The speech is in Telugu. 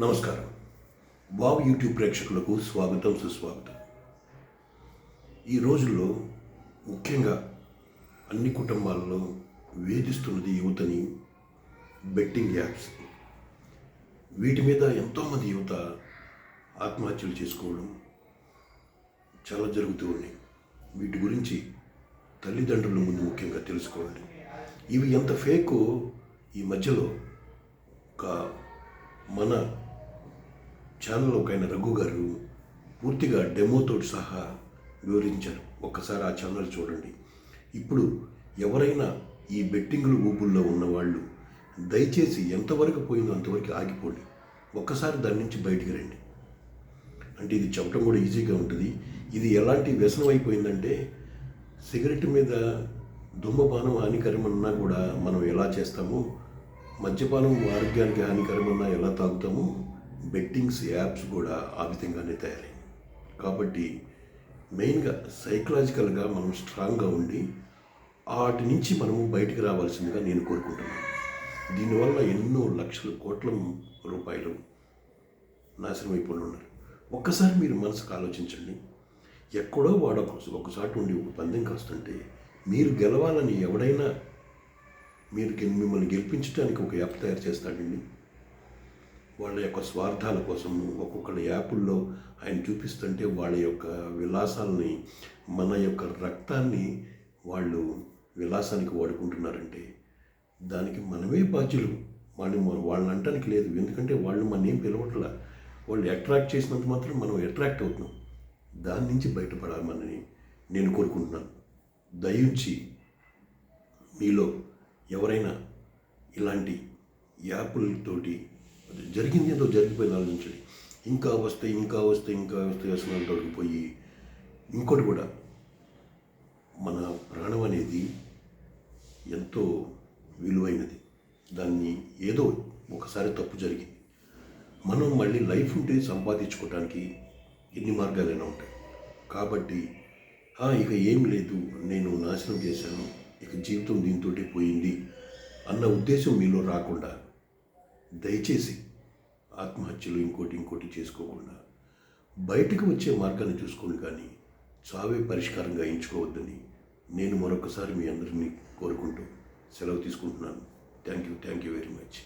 నమస్కారం. బాబు యూట్యూబ్ ప్రేక్షకులకు స్వాగతం సుస్వాగతం. ఈ రోజుల్లో ముఖ్యంగా అన్ని కుటుంబాలలో వేధిస్తున్నది యువతని బెట్టింగ్ యాప్స్. వీటి మీద ఎంతోమంది యువత ఆత్మహత్యలు చేసుకోవడం చాలా జరుగుతూ ఉన్నాయి. వీటి గురించి తల్లిదండ్రుల ముందు ముఖ్యంగా తెలుసుకోవాలి. ఇవి ఎంత ఫేకో ఈ మధ్యలో ఒక మన ఛానల్ ఒక ఆయన రఘు గారు పూర్తిగా డెమోతో సహా వివరించారు. ఒక్కసారి ఆ ఛానల్ చూడండి. ఇప్పుడు ఎవరైనా ఈ బెట్టింగ్లు ఊపుల్లో ఉన్నవాళ్ళు దయచేసి ఎంతవరకు పోయిందో అంతవరకు ఆగిపోండి. ఒక్కసారి దాని నుంచి బయటికి రండి. అంటే ఇది చెప్పడం కూడా ఈజీగా ఉంటుంది. ఇది ఎలాంటి వ్యసనం అయిపోయిందంటే సిగరెట్ మీద ధూమపానం హానికరమన్నా కూడా మనం ఎలా చేస్తామో? మద్యపానం ఆరోగ్యానికి హానికరమన్నా ఎలా తాగుతామో? బెట్టింగ్స్ యాప్స్ కూడా ఆ విధంగానే తయారయ్యాయి కాబట్టి మెయిన్గా సైకలాజికల్గా మనం స్ట్రాంగ్గా ఉండి వాటి నుంచి మనము బయటికి రావాల్సిందిగా నేను కోరుకుంటున్నాను. దీనివల్ల ఎన్నో లక్షల కోట్ల రూపాయలు నాశనం అయిపోయి ఉన్నారు. ఒక్కసారి మీరు మనసుకు ఆలోచించండి. ఎక్కడో వాడు ఒకసారి ఉండి ఒక పందెం కాస్తుంటే మీరు గెలవాలని ఎవడైనా మీరు మిమ్మల్ని గెలిపించడానికి ఒక యాప్ తయారు చేస్తాడండి. వాళ్ళ యొక్క స్వార్థాల కోసం ఒక్కొక్కళ్ళ యాపుల్లో ఆయన చూపిస్తుంటే వాళ్ళ యొక్క విలాసాలని మన యొక్క రక్తాన్ని వాళ్ళు విలాసానికి వాడుకుంటున్నారంటే దానికి మనమే బాధ్యులు. వాళ్ళని వాళ్ళని అంటానికి లేదు. ఎందుకంటే వాళ్ళు మన ఏం పిలవట్లా. వాళ్ళు అట్రాక్ట్ చేసినంత మాత్రం మనం అట్రాక్ట్ అవుతున్నాం. దాని నుంచి బయటపడాలని నేను కోరుకుంటున్నాను. దయించి మీలో ఎవరైనా ఇలాంటి యాపులతోటి జరిగింది ఏదో జరిగిపోయింది ఆలోచించండి. ఇంకా వస్తే ఇంకా వస్తే ఇంకా వస్తే వ్యసనాలు తొలగిపోయి ఇంకోటి కూడా మన ప్రాణం అనేది ఎంతో విలువైనది. దాన్ని ఏదో ఒకసారి తప్పు జరిగింది. మనం మళ్ళీ లైఫ్ ఉంటే సంపాదించుకోవడానికి ఎన్ని మార్గాలైనా ఉంటాయి. కాబట్టి ఇక ఏం లేదు నేను నాశనం చేశాను ఇక జీవితం దీంతో పోయింది అన్న ఉద్దేశం మీలో రాకుండా దయచేసి ఆత్మహత్యలు ఇంకోటి ఇంకోటి చేసుకోకుండా బయటకు వచ్చే మార్గాన్ని చూసుకోండి కానీ చావే పరిష్కారంగా ఎంచుకోవద్దని నేను మరొకసారి మీ అందరినీ కోరుకుంటూ సెలవు తీసుకుంటున్నాను. Thank you thank you very much.